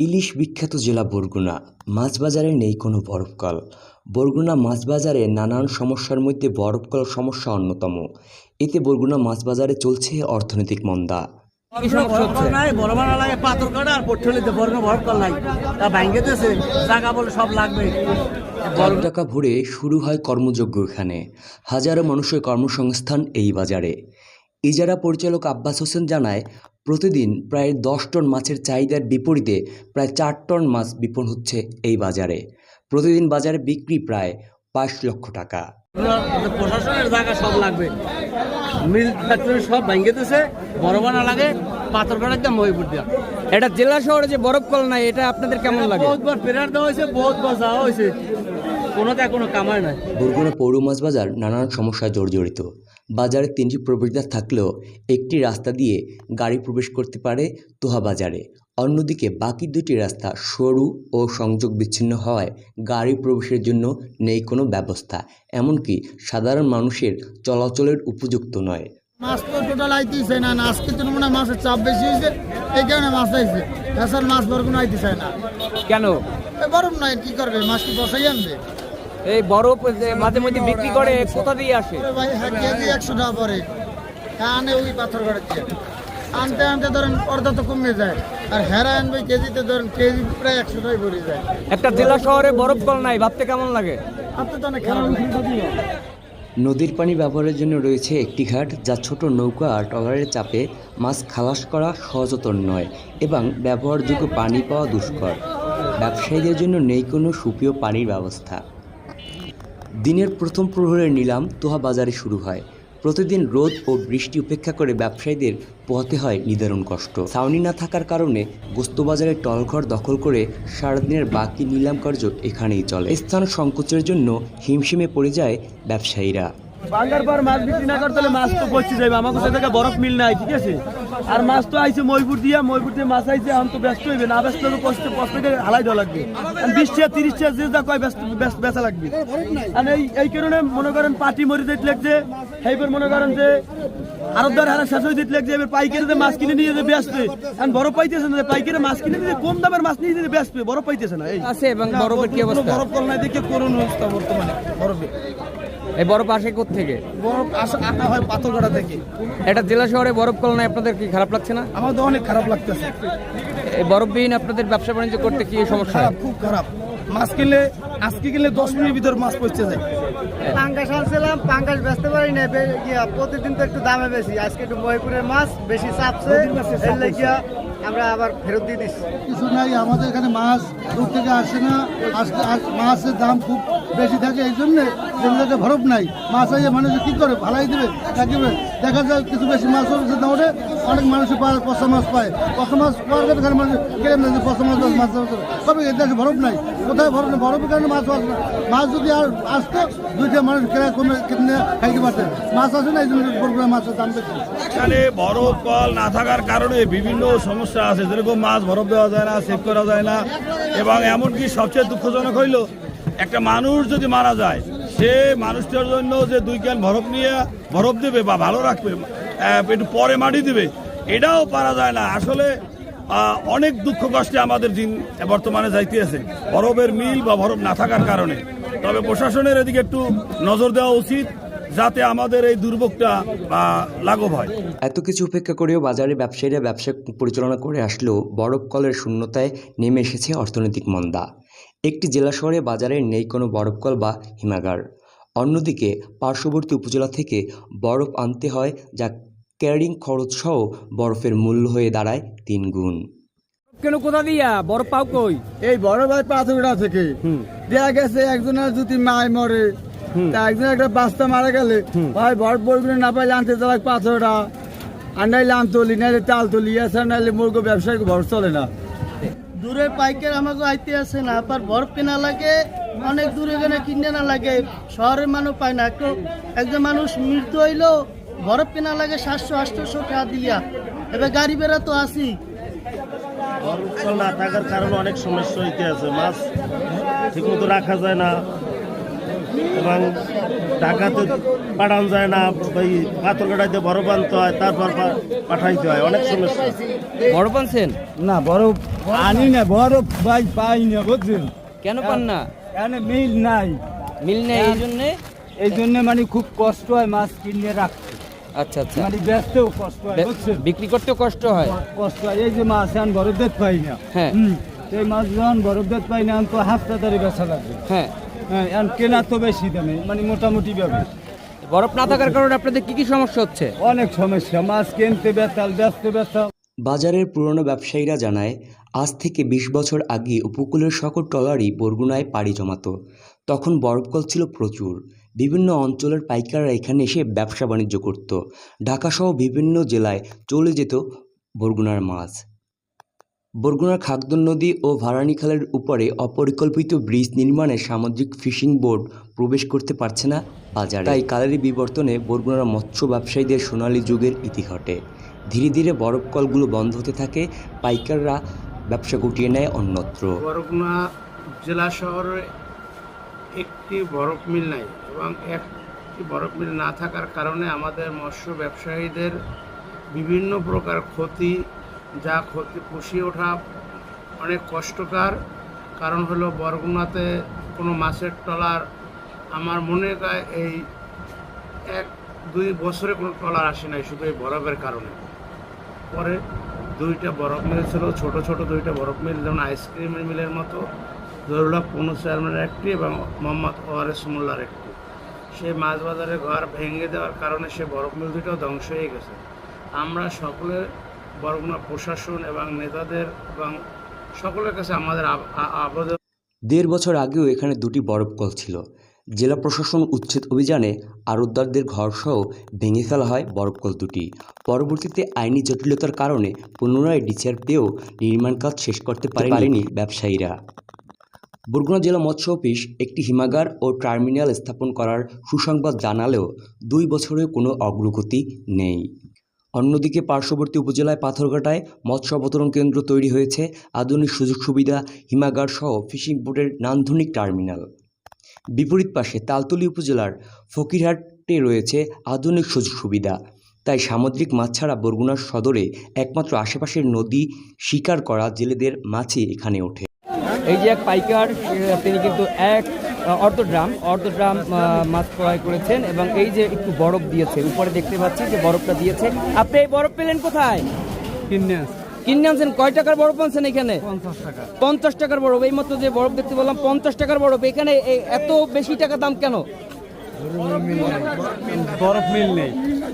ইলিশ বিখ্যাত জেলা বরগুনা। মাছ বাজারে নেই কোনো বরফকল। বরগুনা মাছ বাজারে নানান সমস্যার মধ্যে বরফকল সমস্যা অন্যতম। এতে বরগুনা মাছ বাজারে চলছে অর্থনৈতিক মন্দা। নাই বড় বড় লাগে পাথর কাটা আর পট্টলিতে বড় বরফ নাই। তা ভাঙ্গেতেছে জায়গা বলে সব লাগবে। বড় টাকা ভরে শুরু হয় কর্মযজ্ঞ এখানে। হাজারো মানুষের কর্মসংস্থান এই বাজারে। ইজারা পরিচালক আব্বাস হোসেন জানায় প্রতিদিন প্রায় দশ টন মাছের চাহিদার বিপরীতে প্রায় চার টন মাছ বিপণ হচ্ছে এই বাজারে। প্রতিদিন বাজারে বিক্রি প্রায় পাঁচ লক্ষ টাকা। প্রশাসনের জায়গা সব লাগবে। মিল ফ্যাক্টরি সব ভাঙ্গেতেছে বড় বানা লাগে পাথর কাটার দাম হয়ে দিয়া। এটা জেলা শহরে যে বরফ কল নাই এটা আপনাদের কেমন লাগে? বহুতবার প্রেয়ার দেওয়া হয়েছে বহুতবার যাওয়া হয়েছে। কোনোটা কোনো কামাই নাই। বরগুনা পৌর মাছ বাজার নানান সমস্যায় জর্জরিত। বাজারে তিনটি প্রবেশদ্বার থাকলেও একটি রাস্তা দিয়ে গাড়ি প্রবেশ করতে পারে তোহা বাজারে। অন্যদিকে বাকি দুটি রাস্তা সরু ও সংযোগ বিচ্ছিন্ন হওয়ায় গাড়ি প্রবেশের জন্য নেই কোনো ব্যবস্থা এমনকি সাধারণ মানুষের চলাচলের উপযুক্ত নয়। মাছ তো টোটাল আইতেছে না আজকে তো মনে হয় মাছের চাপ বেশি হয়েছে এই কারণে মাছ আইছে। তাছাড়া মাছ বরগুন আইতেছে না। কেন? বরফ নাই কি করবে? মাছ কি বসাই আনবে? এই বরফ মাঝে মধ্যে বিক্রি করে কোথা দিয়ে আসে? ভাই হ্যাঁ কেজি একশো টাকা পরে। আনে ওই পাথর ঘরে আনতে আনতে ধরেন অর্ধা তো কমে যায়। আর হেরা আনবে কেজিতে ধরেন কেজি প্রায় একশো টাকায় পড়ে যায়। একটা জেলা শহরে বরফ কল নাই ভাবতে কেমন লাগে? আপনার তো অনেক খারাপ নদীর পানি ব্যবহারের জন্য রয়েছে একটি ঘাট যা ছোট নৌকা আর ট্রলারের চাপে মাছ খালাস করা সহজতর নয় এবং ব্যবহারযোগ্য পানি পাওয়া দুষ্কর। ব্যবসায়ীদের জন্য নেই কোনো সুপেয় পানির ব্যবস্থা। দিনের প্রথম প্রহরের নিলাম তোহা বাজারে শুরু হয়। প্রতিদিন রোদ ও বৃষ্টি উপেক্ষা করে ব্যবসায়ীদের পোহাতে হয় নিদারুণ কষ্ট। ছাউনি না থাকার কারণে গোস্ত বাজারে টলঘর দখল করে সারাদিনের বাকি নিলাম কার্য এখানেই চলে। স্থান সংকোচের জন্য হিমশিমে পড়ে যায় ব্যবসায়ীরা। বাঙ্গার পর মাছ বিক্রি না করতে হলে মাছ তো পচে যাবে আমার কাছে থেকে বরফ মিল নাই ঠিক আছে? আর মাছ তো আইছে ময়পুর দিয়া ময়পুর দিয়ে মাছ আইছে এখন তো ব্যস্ত হইবে। না ব্যস্ত হলে কষ্ট কষ্ট হালাই দেওয়া লাগবে। বিশ টাকা তিরিশ টাকা যে যা কয় ব্যস্ত ব্যস্ত বেচা লাগবে। আর এই এই কারণে মনে করেন পার্টি মরি দিতে লাগছে। সেইবার মনে করেন যে আরবদার হারা শেষ হয়ে দিতে লাগছে। এবার পাইকারিতে মাছ কিনে নিয়ে যে ব্যস্ত। এখন বরফ পাইতেছে না পাইকারি মাছ কিনে নিয়ে কম দামের মাছ নিয়ে যেতে ব্যস্ত। বরফ পাইতেছে না এই। আছে এবং বরফের কি অবস্থা? বরফ কল নাই দেখে করুন অবস্থা বর্তমানে বরফে। এই বরফ আসে থেকে বরফ আসা আনা হয় পাথর কাটা থেকে। এটা জেলা শহরে বরফ কল নাই আপনাদের কি খারাপ লাগছে না? আমার তো অনেক খারাপ লাগতেছে। এই বরফবিহীন আপনাদের ব্যবসা বাণিজ্য করতে কি সমস্যা খুব খারাপ। মাছ কিনলে আজকে কিনলে দশ মিনিটের ভিতর মাছ পৌঁছে যায়। পাঙ্গাস আনছিলাম পাঙ্গাস বেচতে পারি না গিয়া প্রতিদিন তো একটু দামে বেশি। আজকে একটু মহিপুরের মাছ বেশি চাপছে আমরা আবার ফেরত দিয়ে দিচ্ছি। কিছু নাই আমাদের এখানে মাছ দূর থেকে আসে না। মাছের দাম খুব বেশি থাকে এই জন্যে যেগুলোতে বরফ নাই। মাছ আইয়ে মানুষ কী করে? ভালাই দেবে? থাকিবে দেখা যায় কিছু বেশি মাছ হচ্ছে না ওঠে, অনেক মানুষ পায় পচা মাছ পায়। পচা মাছ পাওয়ার কারণে মানুষ নেয় যে পচা মাছ মাছ তবে এর দেশে বরফ নাই। কোথায় বরফ নেই? বরফের কারণে মাছ আসে না মাছ যদি আর আসতো, দুইটা মানুষ কেনা কমে কিনে খাইতে পারতেন মাছ আসে না, এই জন্য মাছের দাম বেশি। এখানে বরফ কল না থাকার কারণে বিভিন্ন সমস্যা আছে। যেরকম মাছ বরফ দেওয়া যায় না, সেভ করা যায় না। এবং এমনকি সবচেয়ে দুঃখজনক হইল একটা মানুষ যদি মারা যায়, সে মানুষটার জন্য যে দুই ক্যান বরফ নিয়ে, বরফ দেবে বা ভালো রাখবে একটু পরে মাটি দেবে, এটাও পারা যায় না। আসলে অনেক দুঃখ কষ্টে আমাদের দিন বর্তমানে যাইতে আছে বরফের মিল বা বরফ না থাকার কারণে। তবে প্রশাসনের এদিকে একটু নজর দেওয়া উচিত, যাতে আমাদের এই দুর্ভোগটা লাঘব হয়। এত কিছু উপেক্ষা করেও বাজারে ব্যবসায়ীরা ব্যবসা পরিচালনা করে আসলেও বরফ কলের শূন্যতায় নেমে এসেছে অর্থনৈতিক মন্দা। একটি জেলা শহরে বাজারে নেই কোনো বরফকল বা হিমাগার। অন্যদিকে পার্শ্ববর্তী উপজেলা থেকে বরফ আনতে হয় যা ক্যারিং খরচসহ বরফের মূল্য হয়ে দাঁড়ায় তিন গুণ। কেন? কোথা দিয়া? বরফ পাও কই? এই বরফ ভাই পাথরটা থেকে। দেখা গেছে একজনের যদি মায় মরে তা একজন একটা বাস্তা মারা গেলে ভাই বরফ বরগুলো না পাইলে আনতে চালাক পাথরটা আর নাইলে আম তুলি নাইলে তাল তুলি এছাড়া নাইলে মুরগ ব্যবসায়িক ভর চলে না। দূরে পাইকার আমাকে আইতে আসে না, আবার বরফ কেনা লাগে, অনেক দূরে গেলে কিনে না লাগে, শহরের মানুষ পায় না। একটু একজন মানুষ মৃত্যু হইল, বরফ কেনা লাগে সাতশো আটশোশো টাকা দিয়া। এবার গাড়ি বেড়া তো আসি বরফ না থাকার কারণে অনেক সমস্যা হইতে আছে, মাছ ঠিকমতো রাখা যায় না। এবং ঢাকাতে পাঠানো যায় না ওই পাথরঘাটাইতে বরফ আনতে হয় তারপর পাঠাইতে হয় অনেক সমস্যা। বরফ আনছেন না বরফ আনি না বরফ ভাই পাই না বুঝছেন কেন পান না? এখানে মিল নাই। মিল নেই এই জন্যে? এই জন্য মানে খুব কষ্ট হয় মাছ কিনে রাখতে। আচ্ছা আচ্ছা। মানে ব্যস্তেও কষ্ট হয় বুঝছেন? বিক্রি করতেও কষ্ট হয়। কষ্ট হয় এই যে মাছ এখন বরফ দেখ পাই না। হ্যাঁ। এই মাছ যখন বরফ দেখ পাই না এখন তো হাসপাতালে বেচা লাগবে। হ্যাঁ। হ্যাঁ এখন কেনা তো বেশি দামে মানে মোটামুটি ভাবে। বরফ না থাকার কারণে আপনাদের কি কি সমস্যা হচ্ছে? অনেক সমস্যা মাছ কিনতে বেতাল ব্যস্ত বেতাল বাজারের পুরনো ব্যবসায়ীরা জানায় আজ থেকে বিশ বছর আগে উপকূলের সকল ট্রলারই বরগুনায় পাড়ি জমাতো। তখন বরফকল ছিল প্রচুর। বিভিন্ন অঞ্চলের পাইকাররা এখানে এসে ব্যবসা বাণিজ্য করত। ঢাকাসহ বিভিন্ন জেলায় চলে যেত বরগুনার মাছ। বরগুনার খাগদন নদী ও ভারানী খালের উপরে অপরিকল্পিত ব্রিজ নির্মাণে সামুদ্রিক ফিশিং বোর্ড প্রবেশ করতে পারছে না বাজারে। তাই কালেরই বিবর্তনে বরগুনার মৎস্য ব্যবসায়ীদের সোনালী যুগের ইতি ঘটে। ধীরে ধীরে বরফ কলগুলো বন্ধ হতে থাকে, পাইকাররা ব্যবসা গুটিয়ে নেয় অন্যত্র। বরগুনা জেলা শহরে একটি বরফ মিল নাই এবং একটি বরফ মিল না থাকার কারণে আমাদের মৎস্য ব্যবসায়ীদের বিভিন্ন প্রকার ক্ষতি যা ক্ষতি পুষিয়ে ওঠা অনেক কষ্টকর। কারণ হলো বরগুনাতে কোনো মাছের ট্রলার, আমার মনে হয় এই এক দুই বছরে কোনো ট্রলার আসে নাই শুধু এই বরফের কারণে। পরে দুইটা বরফ মিল ছিল ছোট ছোট দুইটা বরফ মিল, যেমন আইসক্রিমের মিলের মতো জরুলা পনু চেয়ারম্যানের একটি এবং মোহাম্মদ ওয়ারেস মোল্লার একটি। সেই মাছ বাজারে ঘর ভেঙে দেওয়ার কারণে সে বরফ মিল দুইটাও ধ্বংস হয়ে গেছে। আমরা সকলে বরগুনা প্রশাসন এবং নেতাদের এবং সকলের কাছে আমাদের আবেদন। দেড় বছর আগেও এখানে দুটি বরফ কল ছিল। জেলা প্রশাসন উচ্ছেদ অভিযানে আরতদারদের ঘরসহ ভেঙে ফেলা হয় বরফকল দুটি। পরবর্তীতে আইনি জটিলতার কারণে পুনরায় ডিচার পেয়েও নির্মাণ কাজ শেষ করতে পারেনি ব্যবসায়ীরা। বরগুনা জেলা মৎস্য অফিস একটি হিমাগার ও টার্মিনাল স্থাপন করার সুসংবাদ জানালেও দুই বছরেও কোনো অগ্রগতি নেই। অন্যদিকে পার্শ্ববর্তী উপজেলায় পাথরঘাটায় মৎস্য অবতরণ কেন্দ্র তৈরি হয়েছে। আধুনিক সুযোগ সুবিধা হিমাগার সহ ফিশিং বোটের নান্দনিক টার্মিনাল। বিপরীত পাশে তালতলী উপজেলার ফকিরহাটে রয়েছে আধুনিক সুযোগ সুবিধা তাই সামুদ্রিক মাছ ছাড়া বরগুনার সদরে একমাত্র আশেপাশের নদী শিকার করা জেলেদের মাছই এখানে ওঠে। এই যে এক পাইকার তিনি কিন্তু এক অর্ধ ড্রাম অর্ধ ড্রাম মাছ ক্রয় করেছেন এবং এই যে একটু বরফ দিয়েছে উপরে দেখতে পাচ্ছি যে বরফটা দিয়েছে। আপনি এই বরফ পেলেন কোথায়? কিনে আনছেন? কয় টাকার বরফ আনছেন এখানে? পঞ্চাশ টাকার। বরফ এই মতো যে বরফ দেখতে বললাম পঞ্চাশ টাকার বরফ। এখানে এত বেশি টাকা দাম কেন? বরফ মিল নেই।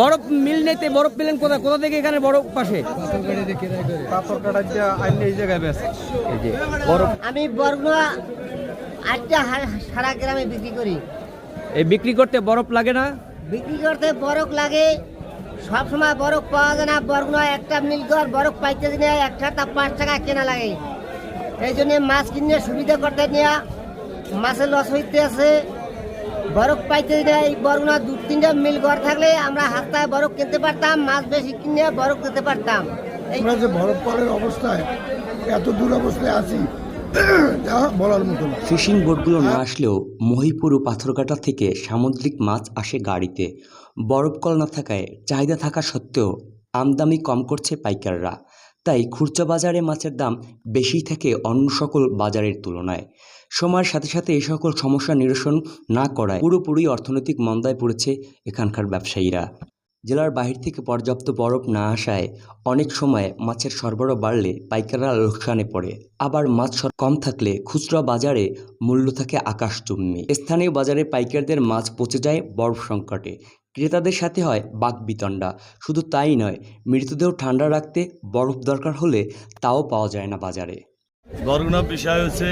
বরফ মিল নেই বরফ পেলেন কোথায়? কোথা থেকে এখানে বরফ পাশে? আমি বরগুনা আটটা সারা গ্রামে বিক্রি করি। এই বিক্রি করতে বরফ লাগে না? বিক্রি করতে বরফ লাগে। সব সময় বরফ পাওয়া যায় না। বরগুনা একটা মিল কর বরফ পাইতে নিয়ে একটা তা পাঁচ টাকা কেনা লাগে। এই জন্য মাছ কিনে সুবিধা করতে নিয়ে। মাছের লস হইতে আছে বরফ পাইতে বরগুনা দু তিনটা মিল ঘর থাকলে আমরা হাস্তায় বরফ কিনতে পারতাম মাছ বেশি কিনে বরফ খেতে পারতাম। আমরা যে বরফ কলের অবস্থায় এত দূর অবস্থায় আছি বলার মতো ফিশিং বোটগুলো না আসলেও মহিপুর ও পাথরঘাটা থেকে সামুদ্রিক মাছ আসে গাড়িতে। বরফ কল না থাকায় চাহিদা থাকা সত্ত্বেও আমদানি কম করছে পাইকাররা। তাই খুচরা বাজারে মাছের দাম বেশি থাকে অন্য সকল বাজারের তুলনায়। সময়ের সাথে সাথে এই সকল সমস্যা নিরসন না করায় পুরোপুরি অর্থনৈতিক মন্দায় পড়েছে এখানকার ব্যবসায়ীরা। জেলার বাহির থেকে পর্যাপ্ত বরফ না আসায় অনেক সময় মাছের সরবরাহ বাড়লে পাইকাররা লোকসানে পড়ে। আবার মাছ কম থাকলে খুচরা বাজারে মূল্য থাকে আকাশচুম্বী স্থানীয় বাজারে পাইকারদের মাছ পচে যায় বরফ সংকটে। ক্রেতাদের সাথে হয় বাকবিতণ্ডা শুধু তাই নয়, মৃতদেহ ঠান্ডা রাখতে বরফ দরকার হলে তাও পাওয়া যায় না বাজারে। বরগুনা বিষয় হচ্ছে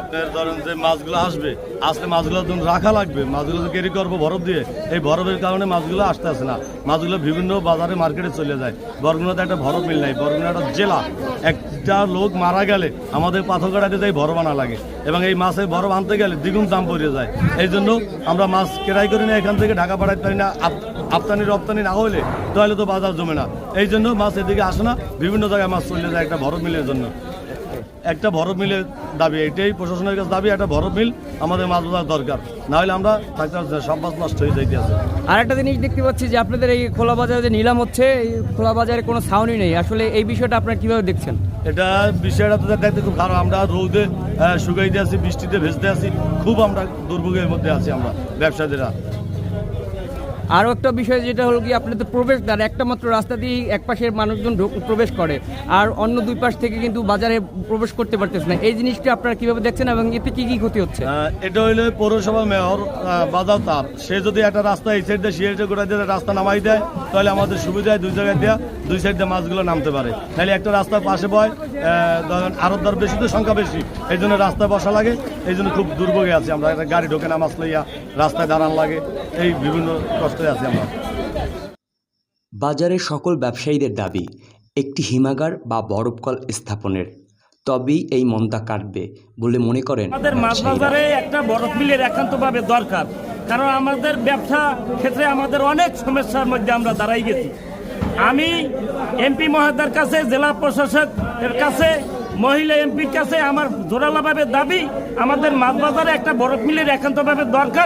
আপনার ধরেন যে মাছগুলো আসবে, আসলে মাছগুলো যখন রাখা লাগবে, মাছগুলো তো ক্যারি করব বরফ দিয়ে। এই বরফের কারণে মাছগুলো আসতে আসে না। মাছগুলো বিভিন্ন বাজারে, মার্কেটে চলে যায়। বরগুনাতে একটা বরফ মিল নাই বরগুনা একটা জেলা একটা লোক মারা গেলে আমাদের পাথরঘাটাতে যাই বরফ আনা লাগে। এবং এই মাছের বরফ আনতে গেলে দ্বিগুণ দাম পড়ে যায়। এই জন্য আমরা মাছ কেরাই করি না, এখান থেকে ঢাকা পাঠাতে পারি না। আফতানি রপ্তানি না হলে তাহলে তো বাজার জমে না। এই জন্য মাছ এদিকে আসে না, বিভিন্ন জায়গায় মাছ চলে যায় একটা বরফ মিলের জন্য। একটা বরফ মিলের দাবি এটাই প্রশাসনের কাছে দাবি একটা বরফ মিল আমাদের মাছ বাজার দরকার। না হলে আমরা থাকতে পারছি সব মাছ নষ্ট হয়ে যাইতে আছে। আর একটা জিনিস দেখতে পাচ্ছি যে আপনাদের এই খোলা বাজারে যে নিলাম হচ্ছে এই খোলা বাজারে কোনো সাউন্ডই নেই। আসলে এই বিষয়টা আপনারা কীভাবে দেখছেন? এটা বিষয়টা তো দেখতে খুব খারাপ। আমরা রোদে শুকাইতে আছি বৃষ্টিতে ভেজতে আছি। খুব আমরা দুর্ভোগের মধ্যে আছি আমরা ব্যবসায়ীরা। আরও একটা বিষয় যেটা হলো কি, আপনাদের প্রবেশদ্বার একটা মাত্র রাস্তা দিয়েই এক পাশের মানুষজন প্রবেশ করে। আর অন্য দুই পাশ থেকে কিন্তু বাজারে প্রবেশ করতে পারতেছে না। এই জিনিসটা আপনারা কীভাবে দেখছেন এবং এতে কি কি ক্ষতি হচ্ছে? এটা হইলে পৌরসভা মেয়র বাজার তার। সে যদি একটা রাস্তা এই সাইড দিয়ে সিএলটি গোটা দিয়ে রাস্তা নামাই দেয় তাহলে আমাদের সুবিধা হয় দুই জায়গায় দেওয়া দুই সাইড দিয়ে মাছগুলো নামতে পারে। তাহলে একটা রাস্তার পাশে বয় আরও দর বেশি তো সংখ্যা বেশি। এই জন্য রাস্তায় বসা লাগে এই জন্য খুব দুর্ভোগে আছি আমরা। একটা গাড়ি ঢোকে না মাছ লইয়া রাস্তায় দাঁড়ান লাগে। এই বিভিন্ন কষ্টে আছি আমরা। বাজারে সকল ব্যবসায়ীদের দাবি একটি হিমাগার বা বরফকল স্থাপনের। তবেই এই মন্দা কাটবে বলে মনে করেন আমাদের মাছ বাজারে একটা বরফ মিলের একান্তভাবে দরকার। কারণ আমাদের ব্যবসা ক্ষেত্রে আমাদের অনেক সমস্যার মধ্যে আমরা দাঁড়াই গেছি। আমি এমপি মহাদার কাছে, জেলা প্রশাসকের কাছে, মহিলা এমপির কাছে আমার জোরালোভাবে দাবি, আমাদের মাছ বাজারে একটা বরফ মিলের একান্তভাবে দরকার।